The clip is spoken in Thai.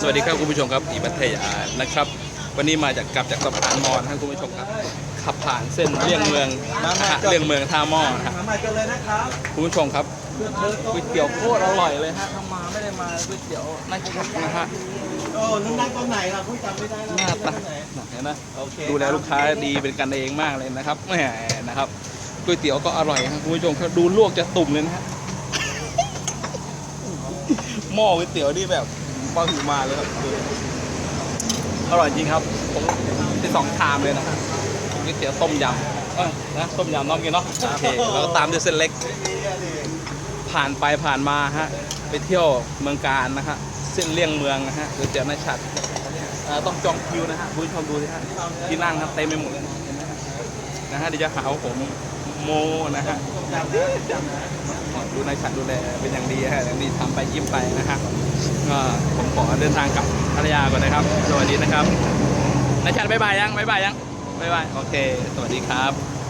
สวัสดีครับคุณผู้ชมครับอีพัทยานะครับ วันนี้มาจากกลับจากสะพานมอญครับคุณผู้ชมครับ ขับผ่านเส้นเลี่ยงเมืองนะฮะเลี่ยงเมืองท่าหม้อนะฮะมาใหม่กันเลยนะครับคุณผู้ชมครับก๋วยเตี๋ยวโคตรอร่อยเลยฮะถ้ามาไม่ได้มาก๋วยเตี๋ยวน่าชักนะฮะโอ้นั่งนั่งตรงไหนล่ะพูดจำไม่ได้แล้วหน้าตานั่งตรงไหนเห็นไหมโอเคดูแลลูกค้าดีเป็นกันเองมากเลยนะครับแหมนะครับก๋วยเตี๋ยวก็อร่อยครับคุณผู้ชมครับดูลวกจะตุ่มเลยนะฮะหม้อก๋วยเตี๋ยวนี่แบบ มาหูมาเลยครับดูอร่อยจริงครับ ผมที่สองชามเลยนะฮะก๋วยเตี๋ยวต้มยำเอ้ยนะต้มยำน้องกินเนาะโอเคแล้วก็ตามด้วยเส้นเล็ก ผ่านไปผ่านมาฮะไปเที่ยวเมืองการนะฮะเส้นเลี่ยงเมืองนะฮะก๋วยเตี๋ยวในฉัดเอ่อต้องจองคิวนะฮะคุณผู้ชมดูสิฮะที่นั่งครับเต็มไปหมดเลยนะเห็นไหมฮะนะฮะเดี๋ยวจะหาว่าผมโมนะฮะจำนะจำนะดูในฉัดดูแลเป็นอย่างดีฮะอย่างดีทำไปยิ้มไปนะฮะก็ผมขอ เดินทางกลับภรรยาก่อนนะครับ สวัสดีนะครับนายชันบายบายยังบายบายยังบายบาย โอเค สวัสดีครับ